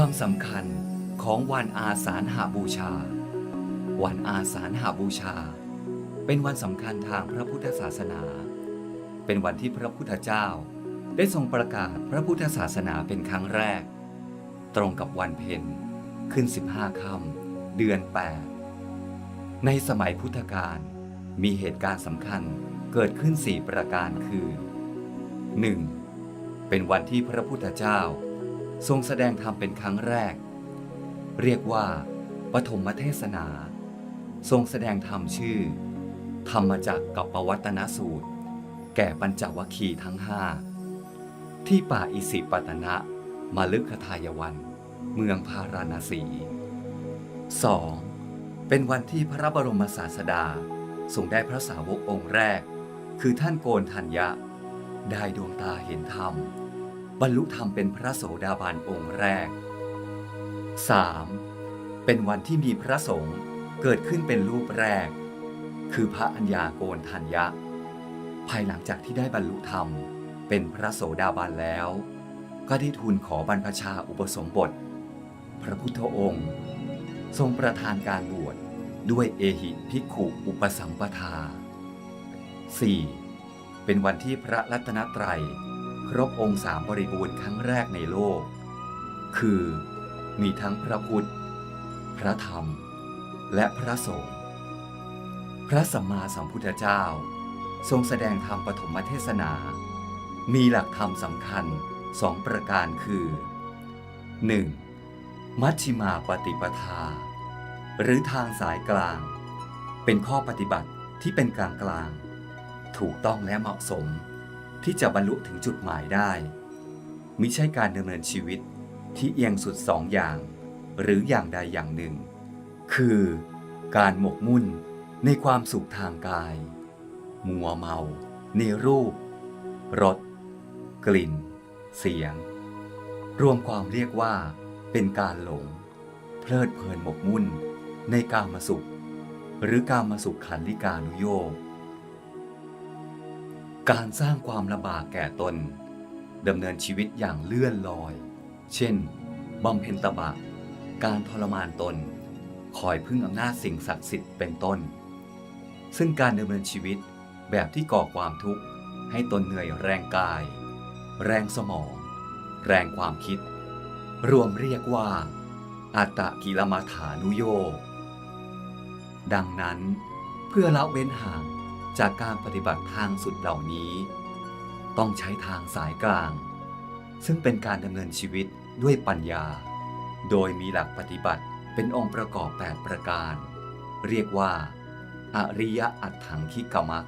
ความสำคัญของวันอาสาฬหาบูชา วันอาสาฬหาบูชา เป็นวันสำคัญทางพระพุทธศาสนา เป็นวันที่พระพุทธเจ้า ได้ทรงประกาศพระพุทธศาสนาเป็นครั้งแรก ตรงกับวันเพ็ญขึ้น 15ค่ำเดือน 8 ในสมัยพุทธกาลมีเหตุการณ์สำคัญเกิดขึ้น 4 ประการคือ 1. เป็นวันที่พระพุทธเจ้า ทรงแสดงธรรมเป็นครั้งแรก เรียกว่า ปฐมเทศนา ทรงแสดงธรรมชื่อ ธรรมจักกับปวัตนสูตร แก่ปัญจวัคคีย์ทั้งห้าที่ป่าอิสิปตนะมาลึกคทายวัน เมืองพาราณสี 2. เป็นวันที่พระบรมศาสดาทรงได้พระสาวกองค์แรก คือท่านโกนทัญญะ ได้ดวงตาเห็นธรรม บรรลุธรรมเป็นพระโสดาบันองค์แรก 3. เป็นวันที่มีพระสงฆ์เกิดขึ้นเป็นรูปแรก คือพระอัญญาโกนทัญญะ ภายหลังจากที่ได้บรรลุธรรมเป็นพระโสดาบันแล้ว ก็ได้ทูลขอบรรพชาอุปสมบท พระพุทธองค์ ทรงประทานการบวชด้วยเอหิภิกขุอุปสัมปทา 4. เป็นวันที่พระรัตนตรัย ครบองค์สามบริบูรณ์ครั้งแรกในโลก คือมีทั้งพระพุทธ พระธรรม และพระสงฆ์พระสัมมาสัมพุทธเจ้า ทรงแสดงธรรมปฐมเทศนา มีหลักธรรมสำคัญสองประการคือ 1. มัชชิมาปฏิปทา หรือทางสายกลาง เป็นข้อปฏิบัติที่เป็นกลางกลาง ถูกต้องและเหมาะสม ที่จะบรรลุถึงจุดหมายได้ มิใช่การดำเนินชีวิตที่เอียงสุดสองอย่าง หรืออย่างใดอย่างหนึ่ง คือการหมกมุ่นในความสุขทางกาย มัวเมา ในรูป รส กลิ่น เสียง รวมความเรียกว่าเป็นการหลง เพลิดเพลินหมกมุ่นในกามสุข หรือกามสุขขันลิกานุโยก การสร้างความลำบากแก่ตนดำเนินชีวิตอย่างเลื่อนลอย เช่นบำเพ็ญตบะ การทรมานตน คอยพึ่งอำนาจสิ่งศักดิ์สิทธิ์เป็นต้น ซึ่งการดำเนินชีวิตแบบที่ก่อความทุกข์ ให้ตนเหนื่อยแรงกาย แรงสมอง แรงความคิด รวมเรียกว่า อัตตกิลมัฐานุโยดังนั้นเพื่อละเว้นห่าง จากการปฏิบัติทางสุดเหล่านี้ ต้องใช้ทางสายกลาง ซึ่งเป็นการดำเนินชีวิตด้วยปัญญา โดยมีหลักปฏิบัติเป็นองค์ประกอบ 8 ประการ เรียกว่า อริยอัตถังคิกมัก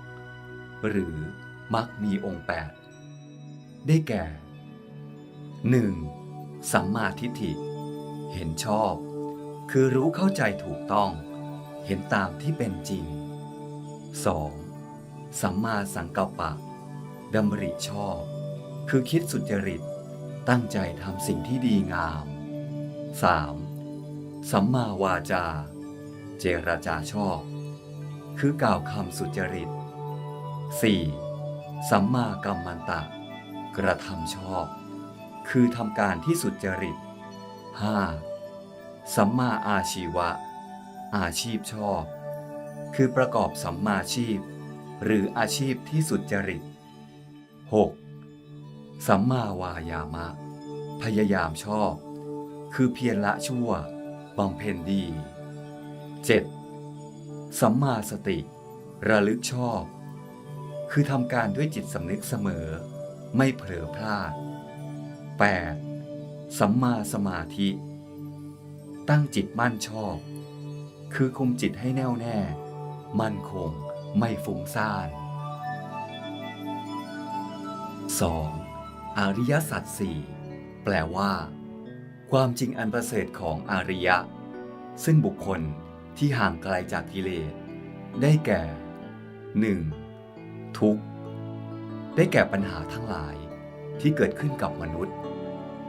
หรือมักมีองค์ 8 ได้แก่ 1. สัมมาทิฏฐิ เห็นชอบ คือรู้เข้าใจถูกต้อง เห็นตามที่เป็นจริง 2. สัมมาสังกัปปะดำริชอบ คือคิดสุจริต ตั้งใจทำสิ่งที่ดีงาม 3. สัมมาวาจา เจรจาชอบ คือกล่าวคำสุจริต 4. สัมมากัมมันตะ กระทำชอบ คือทำการที่สุจริต 5. สัมมาอาชีวะ อาชีพชอบ คือประกอบสัมมาชีพ หรืออาชีพที่สุจริต 6. สัมมาวายามะ พยายามชอบ คือเพียรละชั่วบำเพ็ญดี 7. สัมมาสติ ระลึกชอบ คือทำการด้วยจิตสำนึกเสมอ ไม่เผลอพลาด 8. สัมมาสมาธิ ตั้งจิตมั่นชอบ คือคุมจิตให้แน่วแน่ มั่นคง ไม่ฟุ้งซ่าน 2. อริยสัจสี่แปลว่า ความจริงอันประเสริฐของอริยะ ซึ่งบุคคลที่ห่างไกลจากกิเลส ได้แก่ 1. ทุกข์ ได้แก่ปัญหาทั้งหลายที่เกิดขึ้นกับมนุษย์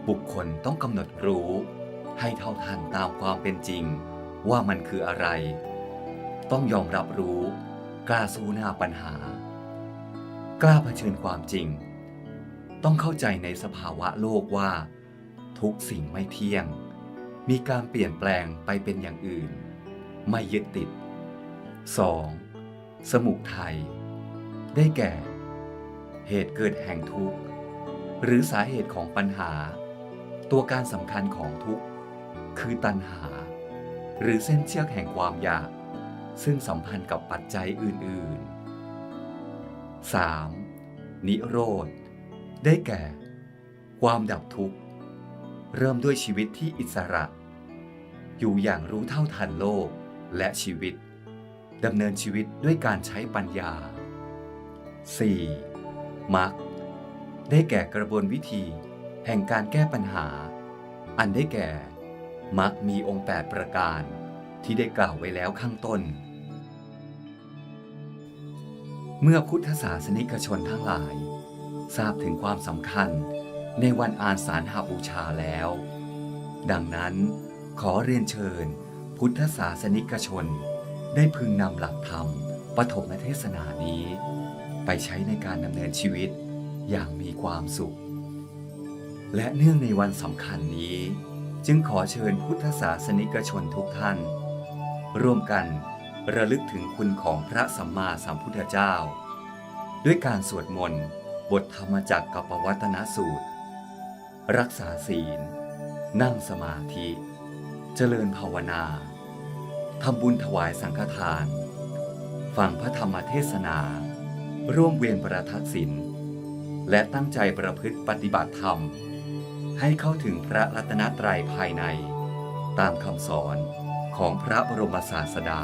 บุคคลต้องกำหนดรู้ ให้เท่าทันตามความเป็นจริง ว่ามันคืออะไร ต้องยอมรับรู้ กล้าสู้หน้าปัญหา กล้าเผชิญความจริง ต้องเข้าใจในสภาวะโลกว่า ทุกสิ่งไม่เที่ยง มีการเปลี่ยนแปลงไปเป็นอย่างอื่น ไม่ยึดติด 2. สมุทัยได้แก่ เหตุเกิดแห่งทุกข์ หรือสาเหตุของปัญหา ตัวการสำคัญของทุกข์ คือตัณหา หรือเส้นเชือกแห่งความอยาก ซึ่งสัมพันธ์กับปัจจัยอื่น ๆ 3. นิโรธ ได้แก่ ความดับทุกข์ เริ่มด้วยชีวิตที่อิสระ อยู่อย่างรู้เท่าทันโลกและชีวิตดำเนินชีวิตด้วยการใช้ปัญญา 4. มรรคได้แก่กระบวนวิธีแห่งการแก้ปัญหา อันได้แก่มรรคมีองค์ 8 ประการที่ได้กล่าวไว้แล้วข้างต้น เมื่อพุทธศาสนิกชนทั้งหลาย ทราบถึงความสำคัญในวันอานสาฬหบูชาแล้ว ดังนั้นขอเรียนเชิญ พุทธศาสนิกชน ได้พึงนำหลักธรรมปฐมเทศนานี้ ไปใช้ในการดำเนินชีวิตอย่างมีความสุข และเนื่องในวันสำคัญนี้ จึงขอเชิญพุทธศาสนิกชนทุกท่าน ร่วมกัน ระลึกถึงคุณของพระสัมมาสัมพุทธเจ้า ด้วยการสวดมนต์บทธรรมจักรกับปวัตนสูตร รักษาศีล นั่งสมาธิ เจริญภาวนาทำบุญถวายสังฆทาน ฟังพระธรรมเทศนา ร่วมเวียนประทักษิณและตั้งใจประพฤติปฏิบัติธรรม ให้เข้าถึงพระรัตนตรัยภายใน ตามคำสอนของพระบรมศาสดา